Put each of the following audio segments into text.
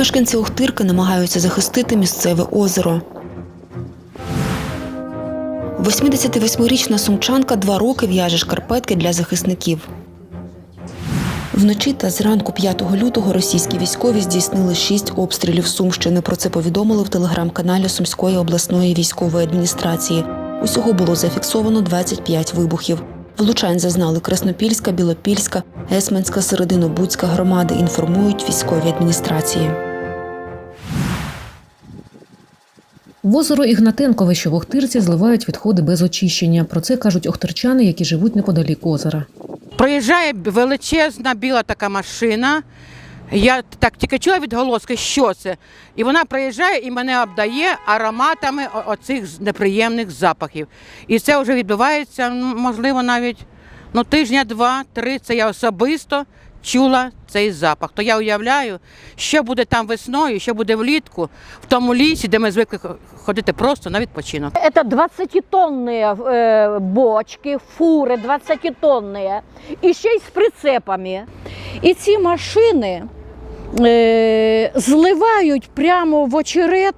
Мешканці Охтирки намагаються захистити місцеве озеро. 88-річна сумчанка два роки в'яже шкарпетки для захисників. Вночі та зранку 5 лютого російські військові здійснили шість обстрілів Сумщини. Про це повідомили в телеграм-каналі Сумської обласної військової адміністрації. Усього було зафіксовано 25 вибухів. Влучань зазнали Краснопільська, Білопільська, Есменська, Серединобудська громади. Інформують військові адміністрації. В озеро Ігнатенкове, що в Охтирці, зливають відходи без очищення. Про це кажуть охтирчани, які живуть неподалік озера. Проїжджає величезна біла така машина. Я так тільки чула відголоски, що це. І вона приїжджає і мене обдає ароматами оцих неприємних запахів. І це вже відбувається, можливо, навіть ну, тижня, два-три. Це я особисто чула цей запах. То я уявляю, що буде там весною, що буде влітку, в тому лісі, де ми звикли х- ходити просто на відпочинок. Это 20-тонные э, бочки, фури 20-тонные, і ще й з прицепами. І ці машини е, зливають прямо в очерет,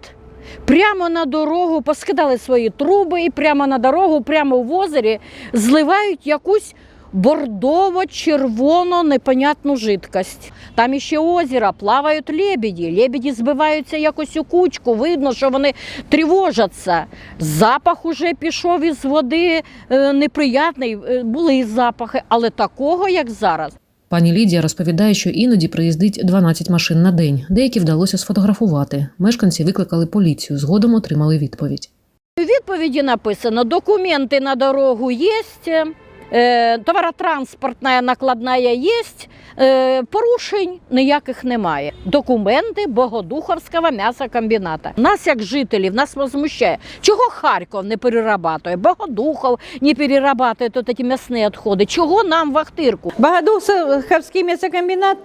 прямо на дорогу, поскидали свої труби і прямо на дорогу, прямо в озері зливають якусь бордово-червону непонятну жидкость. Там іще озеро, плавають лебеді. Лебеді збиваються якось у кучку. Видно, що вони тривожаться. Запах уже пішов із води е, неприятний. Е, Були запахи, але такого, як зараз. Пані Лідія розповідає, що іноді приїздить 12 машин на день. Деякі вдалося сфотографувати. Мешканці викликали поліцію, згодом отримали відповідь. У відповіді написано: документи на дорогу є, товаротранспортна накладна є, е, порушень ніяких немає. Документи Богодуховського м'ясокомбіната. Нас, як жителів, нас возмущає. Чого Харків не перерабатує? Богодухов не перерабатує тут ці м'ясні відходи. Чого нам вахтирку. Богодуховський м'ясокомбінат.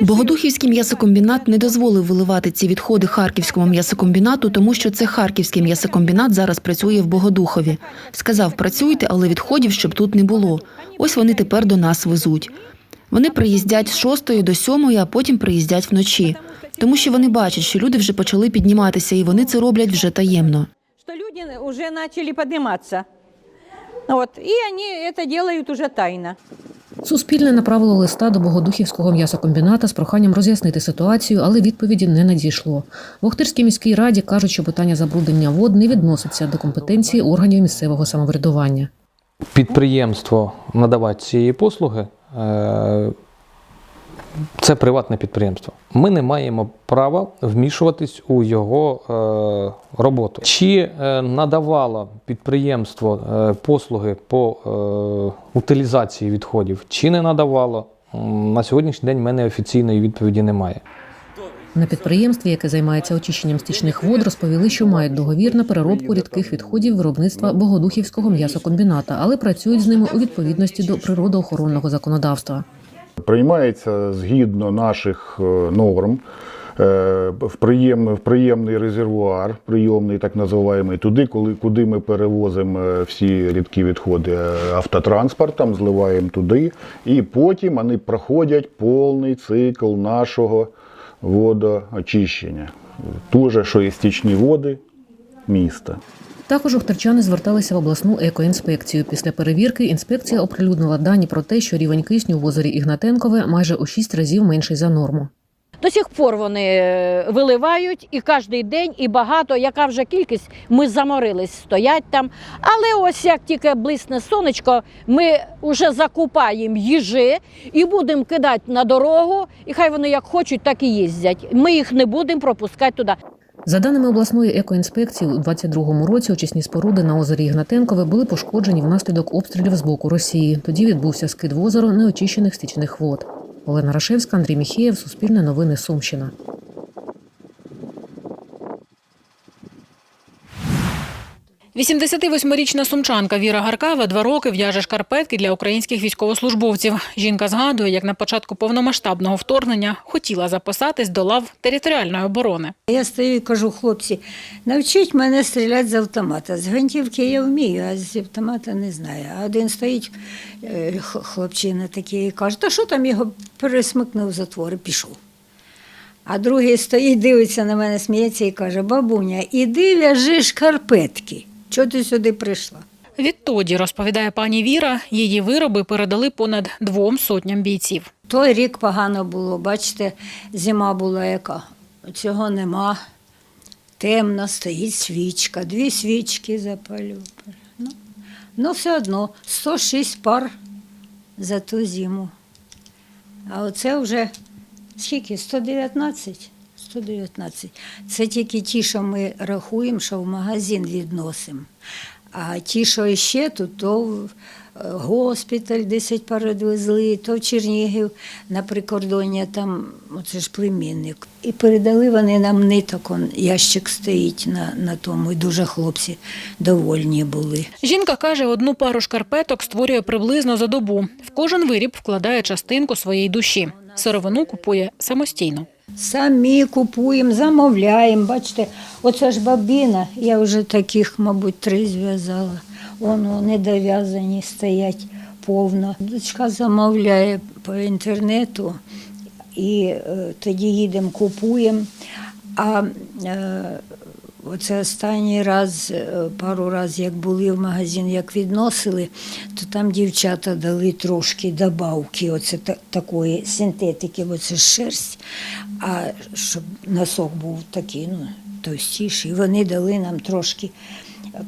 Богодухівський м'ясокомбінат не дозволив виливати ці відходи харківському м'ясокомбінату, тому що це харківський м'ясокомбінат зараз працює в Богодухові. Сказав, працюйте, але відходів щоб тут не було. Ось вони тепер до нас везуть. Вони приїздять з 6 до 7, а потім приїздять вночі. Тому що вони бачать, що люди вже почали підніматися, і вони це роблять вже таємно. Что люди уже начали подниматься. Вот. И они это делают уже тайно. Суспільне направило листа до Богодухівського м'ясокомбіната з проханням роз'яснити ситуацію, але відповіді не надійшло. В Охтирській міській раді кажуть, що питання забруднення вод не відноситься до компетенції органів місцевого самоврядування. підприємство надавати цієї послуги е, це приватне підприємство. Ми не маємо права вмішуватись у його е, роботу. Чи е, надавало підприємство е, послуги по е, утилізації відходів, чи не надавало, на сьогоднішній день в мене офіційної відповіді немає. На підприємстві, яке займається очищенням стічних вод, розповіли, що мають договір на переробку рідких відходів виробництва Богодухівського м'ясокомбіната, але працюють з ними у відповідності до природоохоронного законодавства. Приймається згідно наших е, норм е, в приємний, в приємний резервуар, прийомний так називаємо, туди, коли, куди ми перевозимо е, всі рідкі відходи автотранспортом, зливаємо туди, і потім вони проходять повний цикл нашого водоочищення. Теж, що і стічні води міста. Також охтирчани зверталися в обласну екоінспекцію. Після перевірки інспекція оприлюднила дані про те, що рівень кисню в озері Ігнатенкове майже у 6 разів менший за норму. До сих пор вони е, виливають і кожен день, і багато, яка вже кількість, ми заморились, стоять там. Але ось як тільки блисне сонечко, ми вже закупаємо їжі і будемо кидати на дорогу, і хай вони як хочуть, так і їздять. Ми їх не будемо пропускати туди. За даними обласної екоінспекції, у 22-му році очисні споруди на озері Ігнатенкове були пошкоджені внаслідок обстрілів з боку Росії. Тоді відбувся скид в озеро неочищених стічних вод. Олена Рашевська, Андрій Міхеєв, Суспільне новини Сумщина. – 88-річна сумчанка Віра Гаркава два роки в'яже шкарпетки для українських військовослужбовців. Жінка згадує, як на початку повномасштабного вторгнення хотіла записатись до лав територіальної оборони. Я стою і кажу, хлопці, навчіть мене стріляти з автомата. З гвинтівки я вмію, а з автомата не знаю. А один стоїть е, хлопчина такий і каже, та що там його пересмикнув затвор і пішов. А другий стоїть, дивиться на мене, сміється і каже: Бабуня, іди в'яжи шкарпетки. Чого ти сюди прийшла? Відтоді, розповідає пані Віра, її вироби передали понад двом сотням бійців. Той рік погано було, бачите, зима була яка. Цього нема. Темно, стоїть свічка, дві свічки запалю. Ну, ну все одно 106 пар за ту зиму. А оце вже скільки? 119? 119. Це тільки ті, що ми рахуємо, що в магазин відносимо. А ті, що ще тут, то в е, госпіталь 10 пар відвезли, то в Чернігів на прикордоння, там оце ж племінник. І передали вони нам ниток, он, ящик стоїть на, на тому, і дуже хлопці довольні були. Жінка каже, одну пару шкарпеток створює приблизно за добу. В кожен виріб вкладає частинку своєї душі. Сировину купує самостійно. Самі купуємо, замовляємо. Бачите, оце ж бабіна, я вже таких, мабуть, три зв'язала. Воно недов'язані стоять повно. Дочка замовляє по інтернету, і е, тоді їдемо, купуємо. А е, оце останній раз, е, пару разів, як були в магазин, як відносили, то там дівчата дали трошки добавки, оце та, такої синтетики, бо це ж шерсть, а щоб носок був такий, ну, товстіший. Вони дали нам трошки е,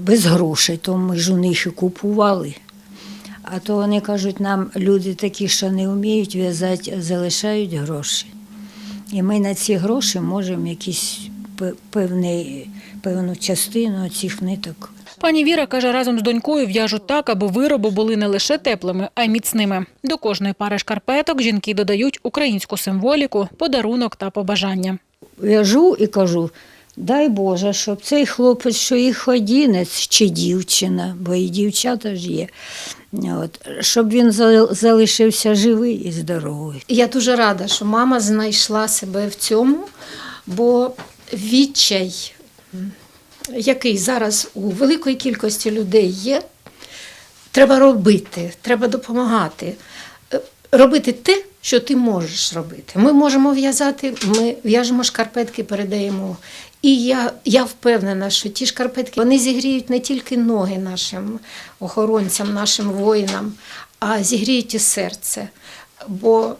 без грошей, то ми ж у них і купували. А то вони кажуть, нам люди такі, що не вміють в'язати, залишають гроші. І ми на ці гроші можемо якісь певний, певну частину цих ниток. Пані Віра каже, разом з донькою в'яжуть так, аби вироби були не лише теплими, а й міцними. До кожної пари шкарпеток жінки додають українську символіку, подарунок та побажання. В'яжу і кажу, дай Боже, щоб цей хлопець, що їх одінець чи дівчина, бо і дівчата ж є, от, щоб він залишився живий і здоровий. Я дуже рада, що мама знайшла себе в цьому, бо відчай, який зараз у великої кількості людей є, треба робити, треба допомагати. Е, Робити те, що ти можеш робити. Ми можемо в'язати, ми в'яжемо шкарпетки, передаємо. І я, я впевнена, що ті шкарпетки вони зігріють не тільки ноги нашим охоронцям, нашим воїнам, а зігріють і серце. Бо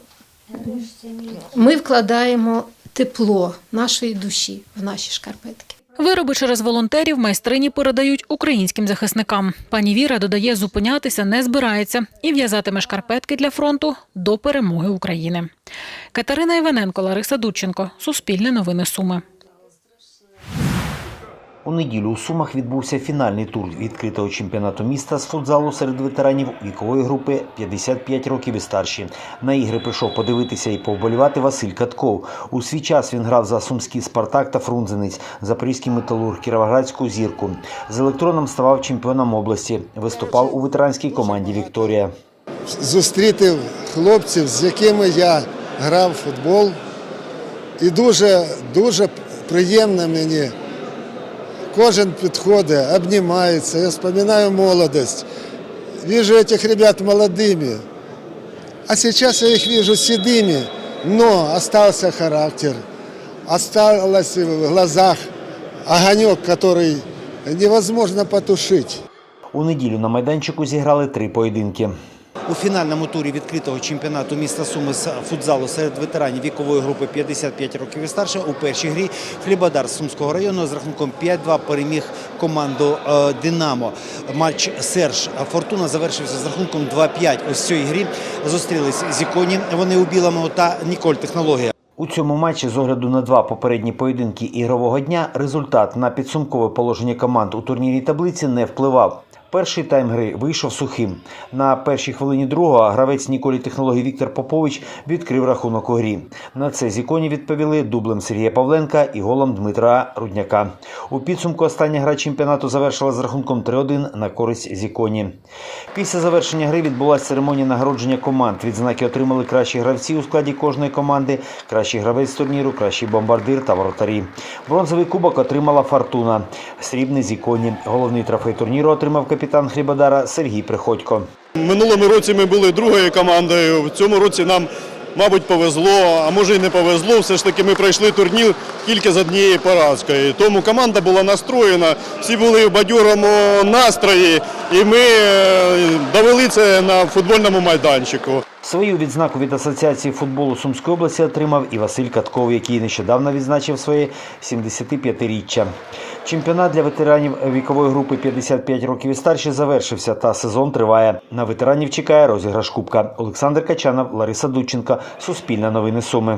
ми вкладаємо тепло нашої душі в наші шкарпетки. Вироби через волонтерів майстрині передають українським захисникам. Пані Віра додає, зупинятися не збирається і в'язатиме шкарпетки для фронту до перемоги України. Катерина Іваненко, Лариса Дудченко. Суспільне новини Суми. У неділю у Сумах відбувся фінальний тур відкритого чемпіонату міста з футзалу серед ветеранів вікової групи 55 років і старші. На ігри прийшов подивитися і повболівати Василь Катков. У свій час він грав за сумський Спартак та Фрунзенець, Запорізький металург, Кіровоградську зірку. З електроном ставав чемпіоном області. Виступав у ветеранській команді Вікторія. зустріти хлопців, з якими я грав в футбол. І дуже, дуже приємно мені. Кожен підходить, обнімається. Я вспоминаю молодость. Вижу этих ребят молодыми. А сейчас я их вижу седыми, но остался характер. Осталось в глазах огонек, который невозможно потушить. У неділю на майданчику зіграли три поєдинки. У фінальному турі відкритого чемпіонату міста Суми з футзалу серед ветеранів вікової групи 55 років і старше у першій грі Хлібодар Сумського району з рахунком 5-2 переміг команду е, Динамо. Матч Серж Фортуна завершився з рахунком 2-5. Ось в грі зустрілись Зіконі. Вони у білому та Ніколь Технологія. У цьому матчі з огляду на два попередні поєдинки ігрового дня результат на підсумкове положення команд у турнірній таблиці не впливав. Перший тайм гри вийшов сухим. На першій хвилині другого гравець Ніколі технології Віктор Попович відкрив рахунок у грі. На це зіконі відповіли дублем Сергія Павленка і голом Дмитра Рудняка. У підсумку остання гра чемпіонату завершила з рахунком 3-1 на користь зіконі. Після завершення гри відбулася церемонія нагородження команд. Відзнаки отримали кращі гравці у складі кожної команди, кращий гравець турніру, кращий бомбардир та воротарі. Бронзовий кубок отримала Фортуна. Срібний зіконі. Головний трофей турніру отримав капітан Хлібодара Сергій Приходько. Минулому році ми були другою командою. В цьому році нам мабуть, повезло, а може й не повезло. Все ж таки ми пройшли турнір тільки з однією поразкою. Тому команда була настроєна, всі були в бадьорому настрої, і ми е, довели це на футбольному майданчику. Свою відзнаку від Асоціації футболу Сумської області отримав і Василь Катков, який нещодавно відзначив своє 75-річчя. Чемпіонат для ветеранів вікової групи 55 років і старші завершився, та сезон триває. На ветеранів чекає розіграш кубка. Олександр Качанов, Лариса Дудченко, Суспільне новини Суми.